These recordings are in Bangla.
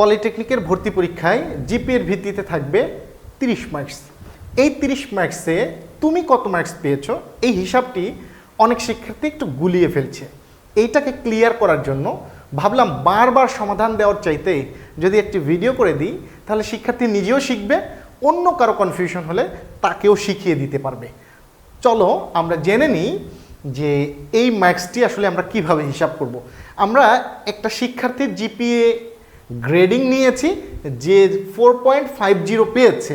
পলিটেকনিকের ভর্তি পরীক্ষায় জিপিএর ভিত্তিতে থাকবে তিরিশ মার্কস এই তিরিশ মার্কসে তুমি কত মার্কস পেয়েছ? এই হিসাবটি অনেক শিক্ষার্থী একটু গুলিয়ে ফেলছে। এইটাকে ক্লিয়ার করার জন্য ভাবলাম বারবার সমাধান দেওয়ার চাইতে যদি একটি ভিডিও করে দিই, তাহলে শিক্ষার্থী নিজেও শিখবে, অন্য কারও কনফিউশন হলে তাকেও শিখিয়ে দিতে পারবে। চলো আমরা জেনে নিই যে এই মার্কসটি আসলে আমরা কীভাবে হিসাব করব। আমরা একটা শিক্ষার্থীর জিপিএ গ্রেডিং নিয়েছি, যে ফোর পয়েন্ট ফাইভ জিরো পেয়েছে।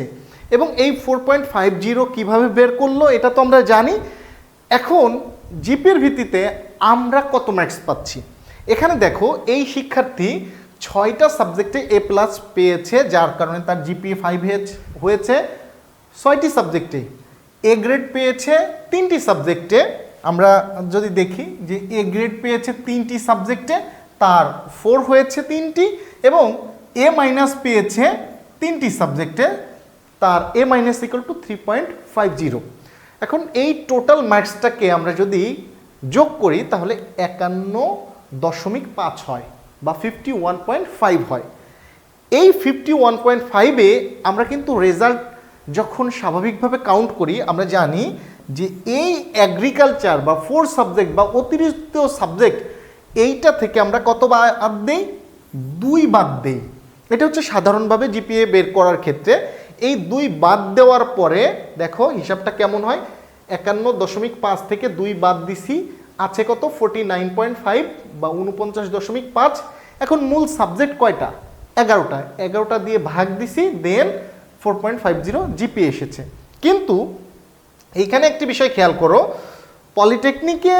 এবং এই ফোর পয়েন্ট ফাইভ জিরো কীভাবে বের করল, এটা তো আমরা জানি। এখন জিপিএর ভিত্তিতে আমরা কত মার্কস পাচ্ছি? এখানে দেখো, এই শিক্ষার্থী ছয়টা সাবজেক্টে এ প্লাস পেয়েছে, যার কারণে তার জিপিএ ফাইভ হয়েছে ছয়টি সাবজেক্টে এ গ্রেড পেয়েছে তিনটি সাবজেক্টে আমরা যদি দেখি যে এ গ্রেড পেয়েছে তিনটি সাবজেক্টে তার ফোর হয়েছে তিনটি এবং এ মাইনাস পেয়েছে তিনটি সাবজেক্টে তার A minus equal to three point five zero এখন এই টোটাল মার্কসটাকে আমরা যদি যোগ করি, তাহলে একান্ন দশমিক পাঁচ হয় বা ফিফটি ওয়ান পয়েন্ট ফাইভ হয়। এই ফিফটি ওয়ান পয়েন্ট ফাইভে আমরা কিন্তু রেজাল্ট যখন স্বাভাবিকভাবে কাউন্ট করি, আমরা জানি যে এই অ্যাগ্রিকালচার বা ফোর সাবজেক্ট বা অতিরিক্ত সাবজেক্ট এইটা থেকে আমরা কত বাদ দেই? দুই বাদ দেই। এটা হচ্ছে সাধারণভাবে জিপিএ বের করার ক্ষেত্রে। এই দুই বাদ দেওয়ার পরে দেখো হিসাবটা কেমন হয়? একান্ন দশমিক পাঁচ থেকে দুই বাদ দিছি। আছে কত? ফোর্টি নাইন পয়েন্ট ফাইভ বা উনপঞ্চাশ দশমিক পাঁচ। এখন মূল সাবজেক্ট কয়টা? এগারোটা। এগারোটা দিয়ে ভাগ দিছি, then four point five zero G P. কিন্তু এইখানে একটি বিষয় খেয়াল করো। পলিটেকনিকে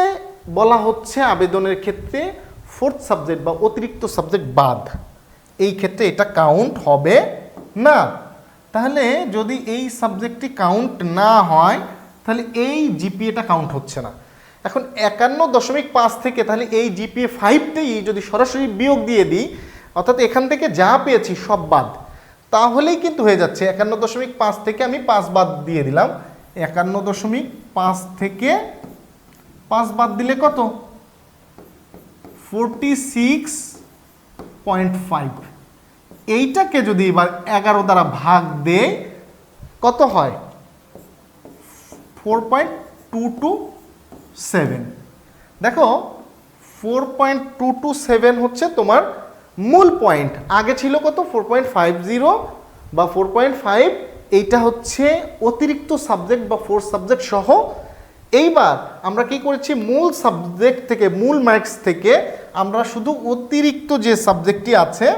বলা হচ্ছে আবেদনের ক্ষেত্রে ফোর্থ সাবজেক্ট বা অতিরিক্ত সাবজেক্ট বাদ, এই ক্ষেত্রে এটা কাউন্ট হবে না। তাহলে যদি এই সাবজেক্টটি কাউন্ট না হয়, তাহলে এই জিপিএটা কাউন্ট হচ্ছে না। এখন একান্ন দশমিক পাঁচ থেকে তাহলে এই জিপিএ ফাইভটাই যদি সরাসরি বিয়োগ দিয়ে দিই, অর্থাৎ এখান থেকে যা পেয়েছি সব বাদ, তাহলেই কিন্তু হয়ে যাচ্ছে। একান্ন দশমিক পাঁচ থেকে আমি পাঁচ বাদ দিয়ে দিলাম। একান্ন দশমিক পাঁচ থেকে পাঁচ বাদ দিলে কত? ফোরটি সিক্স পয়েন্ট ফাইভ এইটাকে যদি এবার এগারো দ্বারা ভাগ দেয় কত হয়? Four point two two seven দেখো four point two two seven হচ্ছে তোমার মূল পয়েন্ট আগে ছিল কত? ফোর পয়েন্ট ফাইভ জিরো বা ফোর পয়েন্ট ফাইভ এইটা হচ্ছে অতিরিক্ত সাবজেক্ট বা ফোর সাবজেক্ট সহ এইবার আমরা কি করেছি? মূল সাবজেক্ট থেকে, মূল মার্কস থেকে আমরা শুধু অতিরিক্ত যে সাবজেক্টটি আছে,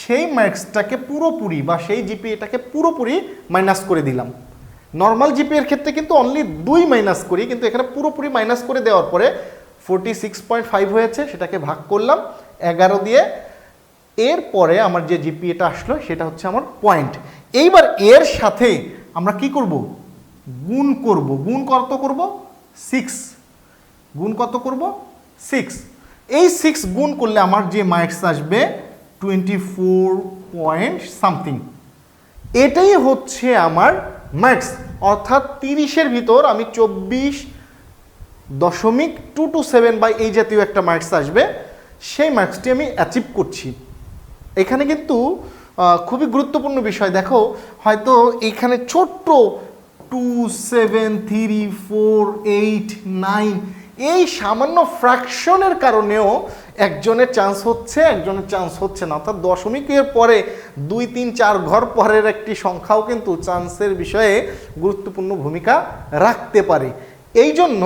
সেই মার্কসটাকে পুরোপুরি বা সেই জিপিএটাকে পুরোপুরি মাইনাস করে দিলাম। নর্মাল জিপিএর ক্ষেত্রে কিন্তু অনলি দুই মাইনাস করি, কিন্তু এখানে পুরোপুরি মাইনাস করে দেওয়ার পরে ফোরটি সিক্স পয়েন্ট ফাইভ হয়েছে, সেটাকে ভাগ করলাম এগারো দিয়ে। এরপরে আমার যে জিপিএটা আসলো, সেটা হচ্ছে আমার পয়েন্ট এইবার এর সাথে আমরা কি করব? গুণ করব, গুণ কত করব? সিক্স গুণ কত করব? সিক্স এই সিক্স গুণ করলে আমার যে মার্কস আসবে টোয়েন্টি ফোর পয়েন্ট সামথিং এটাই হচ্ছে আমার মার্কস অর্থাৎ তিরিশের ভিতর আমি চব্বিশ দশমিক টু টু সেভেন বাই এই জাতীয় একটা মার্কস আসবে। সেই মার্কসটি আমি অ্যাচিভ করছি। এখানে কিন্তু খুবই গুরুত্বপূর্ণ বিষয়। দেখো, হয়তো এখানে ছোট্ট two seven three four eight nine এই সামান্য ফ্র্যাকশনের কারণেও একজনের চান্স হচ্ছে, একজনের চান্স হচ্ছে না। অর্থাৎ দশমিকের পরে দুই, তিন, চার ঘর পরের একটি সংখ্যাও কিন্তু চান্সের বিষয়ে গুরুত্বপূর্ণ ভূমিকা রাখতে পারে। এই জন্য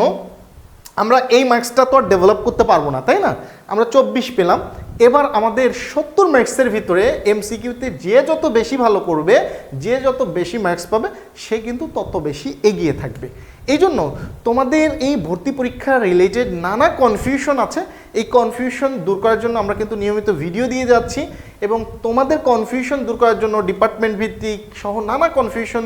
আমরা এই মার্কসটা তো আর ডেভেলপ করতে পারব না, তাই না? আমরা চব্বিশ পেলাম। এবার আমাদের সত্তর মার্কসের ভিতরে এমসিকিউতে যে যত বেশি ভালো করবে, যে যত বেশি মার্কস পাবে, সে কিন্তু তত বেশি এগিয়ে থাকবে। এই জন্য তোমাদের এই ভর্তি পরীক্ষা রিলেটেড নানা কনফিউশন আছে। এই কনফিউশন দূর করার জন্য আমরা কিন্তু নিয়মিত ভিডিও দিয়ে যাচ্ছি এবং তোমাদের কনফিউশন দূর করার জন্য ডিপার্টমেন্ট ভিত্তিক সহ নানা কনফিউশন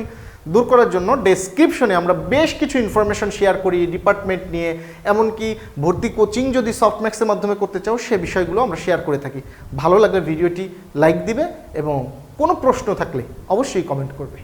দূর করার জন্য ডেসক্রিপশনে আমরা বেশ কিছু ইনফরমেশন শেয়ার করি ডিপার্টমেন্ট নিয়ে। এমনকি ভর্তি কোচিং যদি সফটম্যাক্সের মাধ্যমে করতে চাও, সে বিষয়গুলো আমরা শেয়ার করে থাকি। ভালো লাগলে ভিডিওটি লাইক দিবে এবং কোনো প্রশ্ন থাকলে অবশ্যই কমেন্ট করবে।